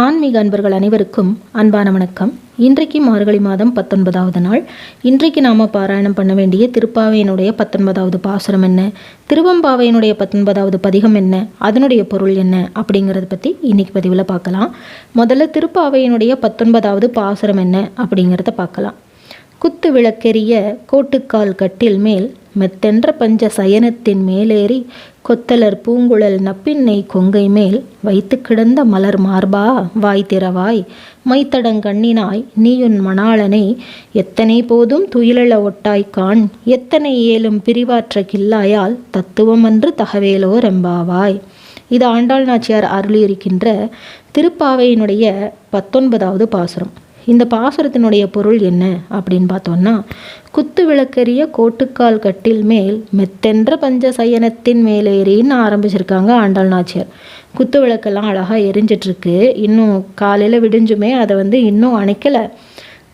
ஆன்மீக அன்பர்கள் அனைவருக்கும் அன்பான வணக்கம். இன்றைக்கு மார்கழி மாதம் பத்தொன்பதாவது நாள். இன்றைக்கு நாம் பாராயணம் பண்ண வேண்டிய திருப்பாவையினுடைய பத்தொன்பதாவது பாசுரம் என்ன? திருவம்பாவையினுடைய பத்தொன்பதாவது பதிகம் என்ன? அதனுடைய பொருள் என்ன? அப்படிங்கிறத பற்றி இன்னைக்கு பதிவில் பார்க்கலாம். முதல்ல திருப்பாவையினுடைய பத்தொன்பதாவது பாசுரம் என்ன? அப்படிங்கிறத பார்க்கலாம். குத்து விளக்கெரிய கோட்டுக்கால் கட்டில் மேல் மெத்தென்ற பஞ்ச சயனத்தின் மேலேறி கொத்தலர் பூங்குழல் நப்பின்னை கொங்கை மேல் வைத்து கிடந்த மலர் மார்பா வாய் திறவாய் மைத்தடங்கண்ணினாய் நீயுன் மணாளனை எத்தனை போதும் துயிலள ஒட்டாய் காண் எத்தனை ஏலும் பிரிவாற்ற கில்லாயால் தத்துவமன்று தகவேலோ ரெம்பாவாய் இது ஆண்டாள் நாச்சியார் அருளியிருக்கின்ற திருப்பாவையினுடைய பத்தொன்பதாவது பாசுரம். இந்த பாசுரத்தினுடைய பொருள் என்ன அப்படின்னு பார்த்தோம்னா குத்து விளக்கெறிய கோட்டுக்கால் கட்டில் மேல் மெத்தென்ற பஞ்ச சயனத்தின் மேலேறின்னு ஆரம்பிச்சிருக்காங்க ஆண்டாள் நாச்சியார். குத்து விளக்கெல்லாம் அழகாக எரிஞ்சிட்ருக்கு. இன்னும் காலையில் விடிஞ்சுமே அதை வந்து இன்னும் அணைக்கலை.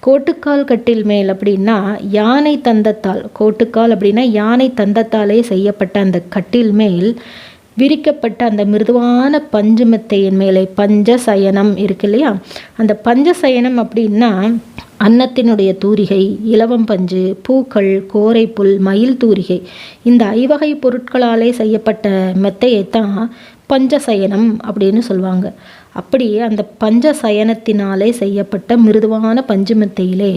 கோட்டுக்கால் கட்டில் மேல் அப்படின்னா யானை தந்தத்தால் கோட்டுக்கால் அப்படின்னா யானை தந்தத்தாலே செய்யப்பட்ட அந்த கட்டில் மேல் விரிக்கப்பட்ட அந்த மிருதுவான பஞ்சு மெத்தையின் மேலே பஞ்ச சயனம் இருக்கு இல்லையா? அந்த பஞ்ச சயனம் அப்படின்னா அன்னத்தினுடைய தூரிகை இலவம் பஞ்சு பூக்கள் கோரை புல் மயில் தூரிகை. இந்த ஐவகை பொருட்களாலே செய்யப்பட்ட மெத்தையை தான் பஞ்சசயனம் அப்படின்னு சொல்லுவாங்க. அப்படி அந்த பஞ்ச சயனத்தினாலே செய்யப்பட்ட மிருதுவான பஞ்சு மெத்தையிலே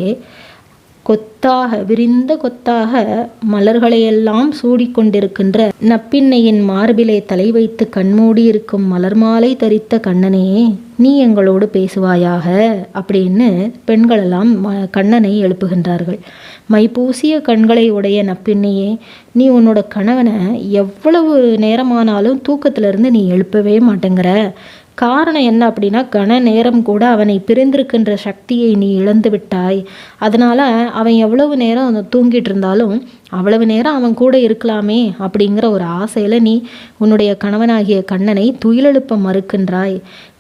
கொத்தாக விரிந்த கொத்தாக மலர்களையெல்லாம் சூடிக்கொண்டிருக்கின்ற நப்பின்னையின் மார்பிலே தலை வைத்து கண்மூடி இருக்கும் மலர் மாலை தரித்த கண்ணனே நீ எங்களோடு பேசுவாயாக? அப்படின்னு பெண்களெல்லாம் ம- கண்ணனை எழுப்புகின்றார்கள். மைப்பூசிய கண்களை உடைய நப்பின்னையே நீ உன்னோட கணவனை எவ்வளவு நேரமானாலும் தூக்கத்திலிருந்து நீ எழுப்பவே மாட்டேங்கிற. காரணம் என்ன அப்படின்னா கன நேரம் கூட அவனை பிரிந்திருக்கின்ற சக்தியை நீ இழந்து விட்டாய். அதனால் அவன் எவ்வளவு நேரம் தூங்கிட்டு இருந்தாலும் அவ்வளவு நேரம் அவன் கூட இருக்கலாமே அப்படிங்கிற ஒரு ஆசையில் நீ உன்னுடைய கணவனாகிய கண்ணனை துயிலெழுப்ப மறுக்கின்றாய்.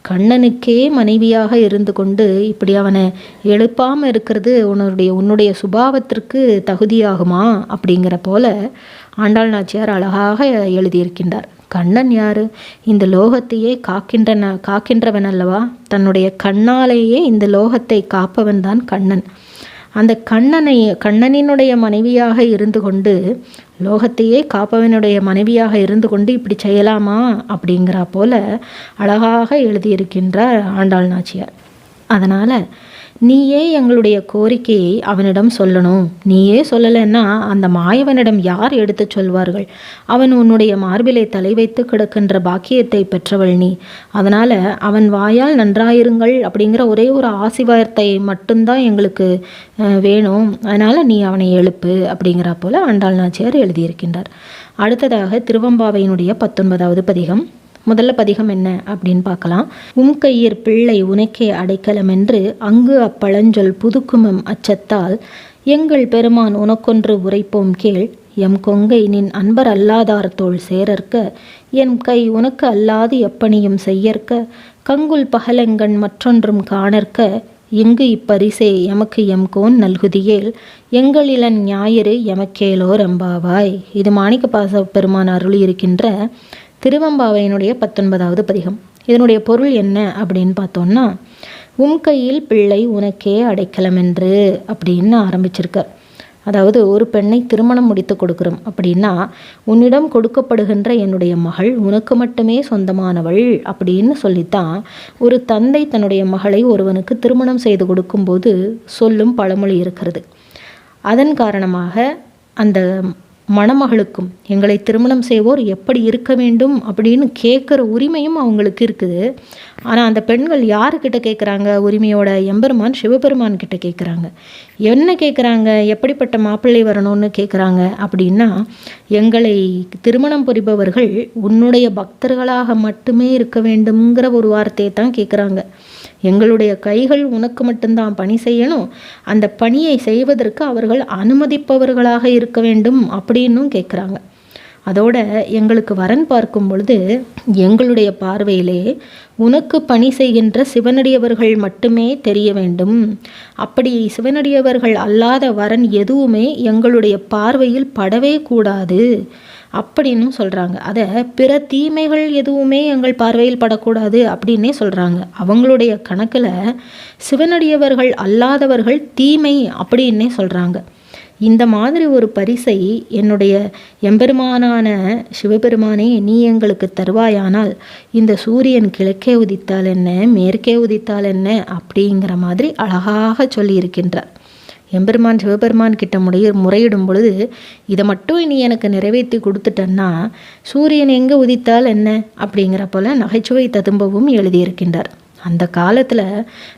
கண்ணனுக்கே மனைவியாக இருந்து கொண்டு இப்படி அவனை எழுப்பாமல் இருக்கிறது உன்னுடைய உன்னுடைய சுபாவத்திற்கு தகுதியாகுமா அப்படிங்கிற போல ஆண்டாள் நாச்சியார் அழகாக எழுதியிருக்கின்றார். கண்ணன் யாரு? இந்த லோகத்தையே காக்கின்றன காக்கின்றவன் அல்லவா தன்னுடைய கண்ணாலேயே இந்த லோகத்தை காப்பவன் தான் கண்ணன். அந்த கண்ணனை கண்ணனினுடைய மனைவியாக இருந்து கொண்டு லோகத்தையே காப்பவனுடைய மனைவியாக இருந்து கொண்டு இப்படி செய்யலாமா? அப்படிங்கிறா போல அழகாக எழுதியிருக்கின்றார் ஆண்டாள் நாச்சியார். அதனால் நீயே எங்களுடைய கோரிக்கையை அவனிடம் சொல்லணும். நீயே சொல்லலைன்னா அந்த மாயவனிடம் யார் எடுத்துச் சொல்வார்கள்? அவன் உன்னுடைய மார்பிலை தலை வைத்து கிடக்கின்ற பாக்கியத்தை பெற்றவள் நீ. அதனால் அவன் வாயால் நன்றாயிருங்கள் அப்படிங்கிற ஒரே ஒரு ஆசிவார்த்தை மட்டும்தான் எங்களுக்கு வேணும். அதனால் நீ அவனை எழுப்பு அப்படிங்கிற போல ஆண்டாள் நாச்சியார் எழுதியிருக்கின்றார். அடுத்ததாக திருவம்பாவையினுடைய பத்தொன்பதாவது பதிகம். முதல்ல பதிகம் என்ன அப்படின்னு பார்க்கலாம். உம்கையிற் பிள்ளை உனக்கே அடைக்கலம் என்று அங்கு அப்பழஞ்சொல் புதுக்குமம் அச்சத்தால் எங்கள் பெருமான் உனக்கொன்று உரைப்போம் கேள். எம் கொங்கை நின் அன்பர் அல்லாதார் தோல் சேரற்க என் கை உனக்கு அல்லாது எப்பணியும் செய்யற்க. கங்குல் பகலெங்கண் மற்றொன்றும் காணற்க. இங்கு இப்பரிசே எமக்கு எம் கோன் நல்குதியேல். எங்களிலன் ஞாயிறு எமக்கேலோர் அம்பாவாய். இது மாணிக்க பாச பெருமான் அருள் இருக்கின்ற திருவம்பாவையினுடைய பத்தொன்பதாவது பதிகம். இதனுடைய பொருள் என்ன அப்படின்னு பார்த்தோம்னா உம் கையில் பிள்ளை உனக்கே அடைக்கலம் என்று அப்படின்னு ஆரம்பிச்சிருக்கார். அதாவது ஒரு பெண்ணை திருமணம் முடித்து கொடுக்குறோம் அப்படின்னா உன்னிடம் கொடுக்கப்படுகின்ற என்னுடைய மகள் உனக்கு மட்டுமே சொந்தமானவள் அப்படின்னு சொல்லித்தான் ஒரு தந்தை தன்னுடைய மகளை ஒருவனுக்கு திருமணம் செய்து கொடுக்கும்போது சொல்லும் பழமொழி இருக்கிறது. அதன் காரணமாக அந்த மணமகளுக்கும் எங்களை திருமணம் செய்வோர் எப்படி இருக்க வேண்டும் அப்படின்னு கேட்குற உரிமையும் அவங்களுக்கு இருக்குது. ஆனால் அந்த பெண்கள் யாருக்கிட்ட கேட்குறாங்க உரிமையோட எம்பெருமான் சிவபெருமான் கிட்ட கேட்குறாங்க என்ன கேட்குறாங்க எப்படிப்பட்ட மாப்பிள்ளை வரணும்னு கேட்குறாங்க அப்படின்னா எங்களை திருமணம் புரிபவர்கள் உன்னுடைய பக்தர்களாக மட்டுமே இருக்க வேண்டும்ங்கிற ஒரு வார்த்தையை தான் கேட்குறாங்க எங்களுடைய கைகள் உனக்கு மட்டும்தான் பணி செய்யணும். அந்த பணியை செய்வதற்கு அவர்கள் அனுமதிப்பவர்களாக இருக்க வேண்டும் அப்படின்னும் கேட்குறாங்க அதோட எங்களுக்கு வரன் பார்க்கும் பொழுது எங்களுடைய பார்வையிலே உனக்கு பணி செய்கின்ற சிவனடியவர்கள் மட்டுமே தெரிய வேண்டும். அப்படி சிவனடியவர்கள் அல்லாத வரன் எதுவுமே எங்களுடைய பார்வையில் படவே கூடாது அப்படின்னு சொல்கிறாங்க அதை பிற தீமைகள் எதுவுமே எங்கள் பார்வையில் படக்கூடாது அப்படின்னே சொல்கிறாங்க அவங்களுடைய கணக்கில் சிவனடியவர்கள் அல்லாதவர்கள் தீமை அப்படின்னே சொல்கிறாங்க இந்த மாதிரி ஒரு பரிசை என்னுடைய எம்பெருமானான சிவபெருமானே நீ எங்களுக்கு தருவாயானால் இந்த சூரியன் கிழக்கே உதித்தால் என்ன மேற்கே உதித்தால் என்ன அப்படிங்கிற மாதிரி அழகாக சொல்லியிருக்கின்றார். எம்பெருமான் சிவபெருமான் கிட்ட முறைய முறையிடும் பொழுது இதை மட்டும் நீ எனக்கு நிறைவேற்றி கொடுத்துட்டன்னா சூரியன் எங்கே உதித்தால் என்ன அப்படிங்கிற போல நகைச்சுவை ததும்பவும் எழுதியிருக்கின்றார். அந்த காலத்தில்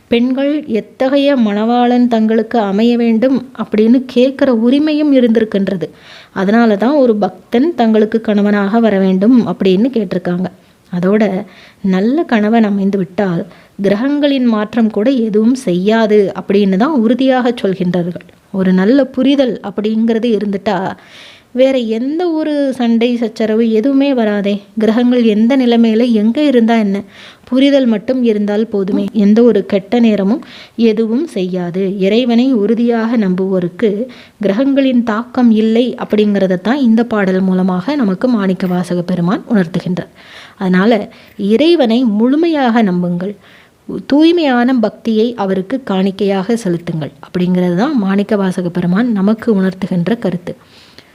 பெண்கள் எத்தகைய மணவாளன் தங்களுக்கு அமைய வேண்டும் அப்படின்னு கேட்குற உரிமையும் இருந்திருக்கின்றது. அதனால தான் ஒரு பக்தன் தங்களுக்கு கணவனாக வர வேண்டும் அப்படின்னு கேட்டிருக்காங்க. அதோட நல்ல கணவன் அமைந்து விட்டால் கிரகங்களின் மாற்றம் கூட எதுவும் செய்யாது அப்படின்னு தான் உறுதியாக சொல்கின்றார்கள். ஒரு நல்ல புரிதல் அப்படிங்கிறது இருந்துட்டா வேற எந்த ஒரு சண்டை சச்சரவு எதுவுமே வராதே. கிரகங்கள் எந்த நிலைமையில எங்கே இருந்தால் என்ன? புரிதல் மட்டும் இருந்தால் போதுமே. எந்த ஒரு கெட்ட நேரமும் எதுவும் செய்யாது. இறைவனை உறுதியாக நம்புவோருக்கு கிரகங்களின் தாக்கம் இல்லை அப்படிங்கிறத தான் இந்த பாடல் மூலமாக நமக்கு மாணிக்க வாசக பெருமான் உணர்த்துகின்றார். அதனால் இறைவனை முழுமையாக நம்புங்கள். தூய்மையான பக்தியை அவருக்கு காணிக்கையாக செலுத்துங்கள் அப்படிங்கிறது தான் மாணிக்க வாசக பெருமான் நமக்கு உணர்த்துகின்ற கருத்து.